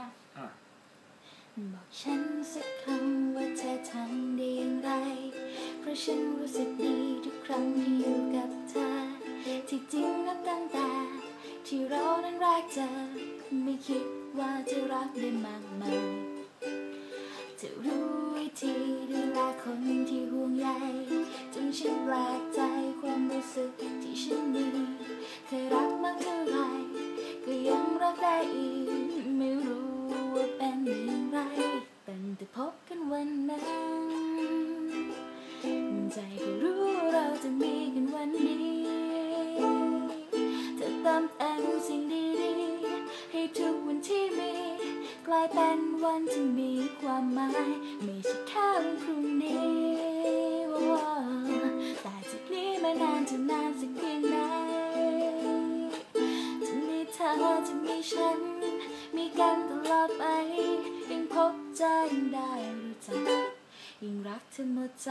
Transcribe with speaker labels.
Speaker 1: ยัง
Speaker 2: อะ
Speaker 3: บอกฉันสักคำว่าเธอทำได้อย่างไร เพราะฉันรู้สึกดีทุกครั้งที่อยู่กับเธอ ที่จริงนับตั้งแต่ที่เรานั้นแรกเจอไม่คิดว่าจะรักได้มากมายจะรู้วิธีดูแลคนที่ห่วงใยจนฉันแปลกใจความรู้สึกที่ฉันมีเธอรักมากเท่าไหรก็ยังรักได้อีก ลายเป็นวันที่มีความหมาย ไม่ใช่แค่วันพรุ่งนี้แต่จากนี้มานานจะนานสักเพียงไหนจะมีเธอจะมีฉัน มีกันตลอดไปยังพบใจยังได้รู้จักยิ่งรักเธอหมดใจ